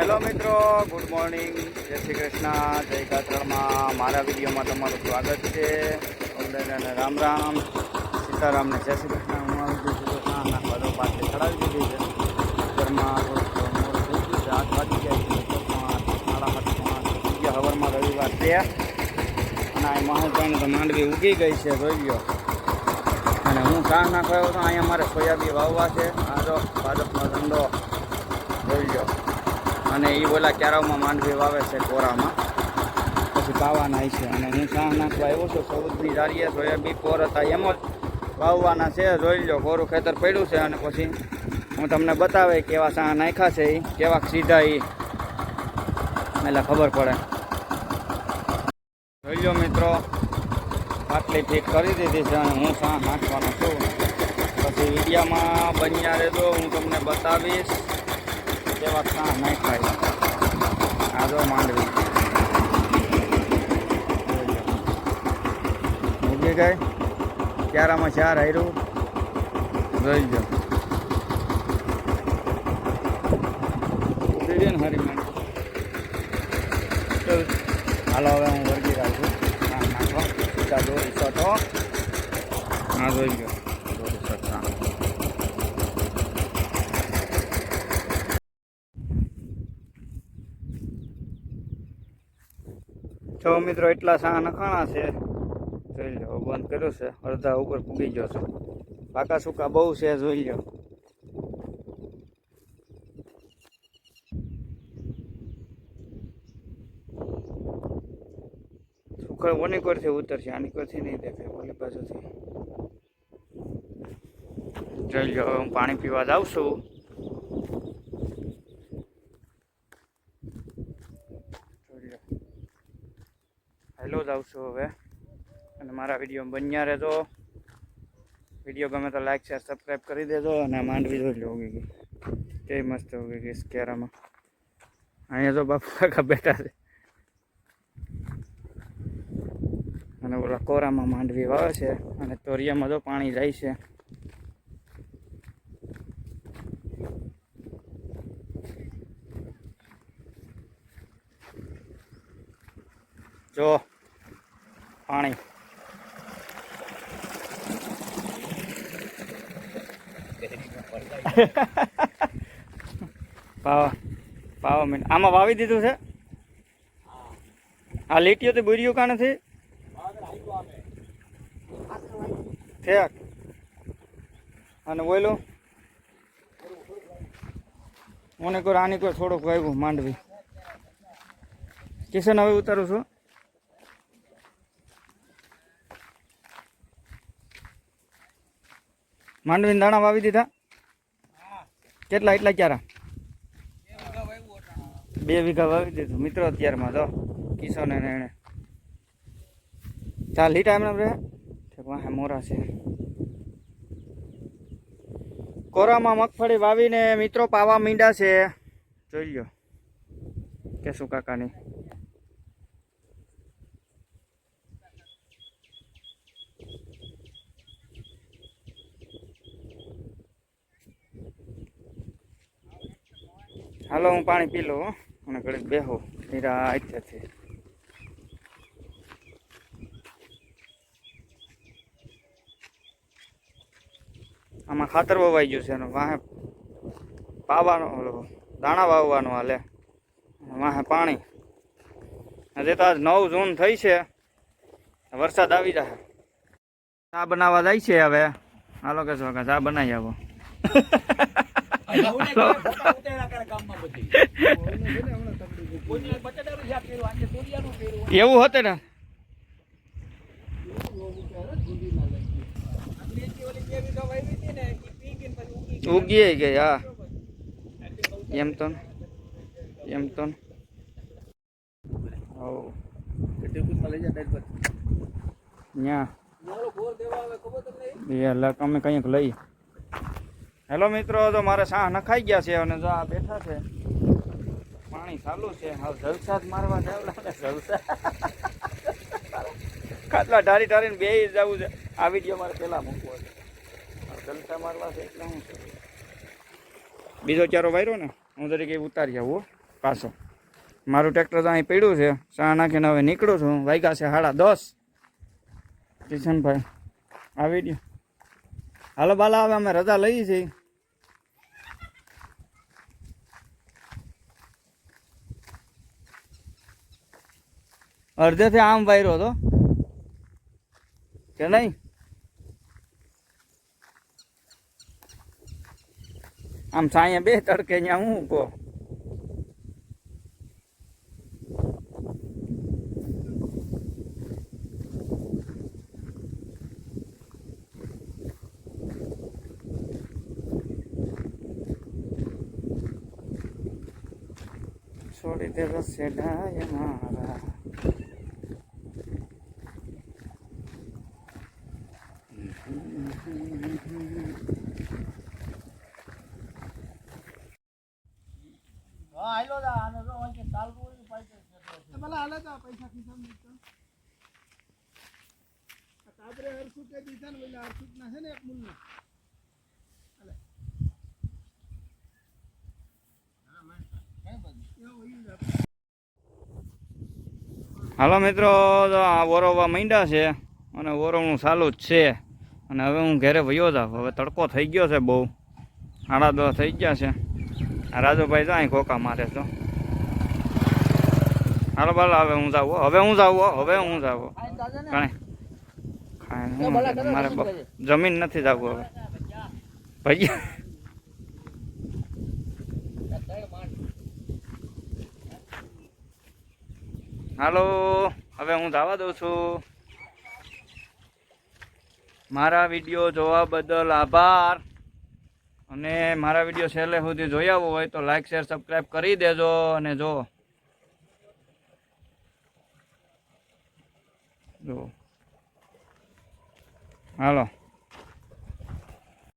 Hello મિત્રો, good morning. જય શ્રી કૃષ્ણ. જય કાતરણમાં મારા વિડીયોમાં તમારું સ્વાગત છે. અને રામ રામ. સીતારામને જય શ્રી કૃષ્ણ. હું આવી ગયો છું પાસે ચડાવી દીધી છે. ઘરમાં ગયું આઠ વાગી ગયા છે. સાડા ગયા હવારમાં રવિવાર છે. અને આ મહાભાઈ માંડવી ઉગી ગઈ છે. જોઈ ગયો અને હું ચા નાખવા આવ્યો તો અહીંયા મારે સોયાબી વાવવા છે. આ જો ભાજપનો ધંધો. જોઈ લો અને એ ઓલા ક્યારામાં માંડવી વાવે છે કોરામાં. પછી પાવાના છે. અને હું ચા નાખવા આવ્યો છું સૌદની જારીએ સોયાબી કોર હતા, એમ જ વાવવાના છે. જોઈ લો કોરું ખેતર પડ્યું છે અને પછી હું તમને બતાવે કેવા ચા નાખ્યા છે એ કેવા સીધા એ એટલે ખબર પડે. જોઈ લો મિત્રો પાટલી ફીટ કરી દીધી છે અને હું ચા નાખવાનો છું. પછી વિડીયામાં બન્યા રહેજો, હું તમને બતાવીશ. કેવા ચા નાખાય આ જો માંડવી ઉગી ગઈ ક્યારામાં ચાર હાર્યું રહી ગયો ઉગી ગઈ ને હારી માંડવી ચાલ, હાલો હવે હું વર્ગી રાખું છું ચા નાખવા સીધા દોરી શોટો હા જોઈ ગયો જો મિત્રો એટલા સા નખાણા છે, જોઈ લો બંધ કર્યો છે, અડધા ઉપર પૂગી ગયો છે. પાકા સૂકા બહુ છે, જોઈ લો સુખડ ઓની કોરથી ઉતરશે, આની કોરથી નહીં દેખાય, ઓલી પાછળથી જોઈ લો હું પાણી પીવા જાઉં છું જોઈ લો છું હવે. અને મારા વીડિયો બન્યા રહેજો. વીડિયો ગમે તો લાઈક શેર સબસ્ક્રાઈબ કરી દેજો અને માંડવી જોઈ લો ગઈ. કેવી મસ્ત ઉગી ગઈ કેરામાં. અહીંયા તો બાપુ કાકા બેઠા છે. અને ઓલા કોરામાં માંડવી વાવે છે અને તોરિયામાં તો પાણી જાય છે. જો. પાણી. પાવા પાવા મીન. આમાં વાવી દીધું છે? આ લીટીઓ તો બુરીઓ કા નથી ઠેક અને બોલો મને કોઈ આની કોઈ થોડુંક વાગ્યું માંડવી. કિશન હવે ઉતારું છું. માંડવીના દાણા વાવી દીધા. કેટલા એટલા ક્યારા? બે વીઘા વાવી દીધું. મિત્રો અત્યારમાં તો કિશોને એને ચાલ લીટા એમને રે. વાહે મોરા છે. કોરામાં મગફળી વાવીને મિત્રો પાવા મીંડા છે. જોઈ લો કેશું કાકાની હાલો હું પાણી પી લઉં અને ઘડીક બેહો. નીરા અત્યારથી આમાં ખાતર વવાઈ ગયું છે વાહે પાવાનો ઓલો દાણા વાવવાનો હાલે. વાહે પાણી. હજી તો આજ નવ જૂન થઈ છે. વરસાદ આવી જશે ચા બનાવવા જાય છે હવે. હાલો કે છો ચા બનાવી આવો. એવું હતું ને? ઉગી ગઈ, હા. એમ તો એમ તો લઈ જાય એટલે અમે કંઈક લઈ. હેલો મિત્રો તો મારે સાહ નખાઈ ગયા છે અને જો આ બેઠા છે. પાણી ચાલુ છે. હવે જલસા જ મારવા જાવ જલસા. ખાટલા ઢારી ઢારીને બે જવું છે. આ વીડિયો મારે પહેલાં મૂકવો છે. જલસા મારવા છે એટલે હું બીજો ચારો વાયરો ને, હું તરીકે ઉતારી આવું પાછો. મારું ટ્રેક્ટર તો અહીં પડ્યું છે. સાહ નાખીને હવે નીકળું છું. વાગ્યા છે સાડા દસ. કિશનભાઈ આવી ગયો હાલો બાલા, હવે અમે રજા લઈએ છીએ. અડધેથી આમ વાયરો હતો. કે નહીં? આમ સાયા બે તડકે ત્યાં હું કહો છોડી દે રસે ડાય મારા ભલા હાલે મિત્રો આ ઓરવવા માંડ્યા છે અને ઓરવણું ચાલુ જ છે. અને હવે હું ઘરે વયો જાઉં. હવે તડકો થઈ ગયો છે બહુ. સાડા દસ થઈ ગયા છે. આ રાજુભાઈ જાય ખોકા મારે તો. હાલો બાલો હવે હું જાવ હવે હું જાવ હવે હું જાવ કાણે? મારે જમીન નથી જાવું હવે. ભાઈ હાલો હવે હું જવા દઉં છું. મારા વીડિયો જોવા બદલ આભાર. અને મારા વીડિયો છેલ્લે સુધી આવવો હોય તો લાઈક શેર સબસ્ક્રાઈબ કરી દેજો. અને જો જો. હાલો.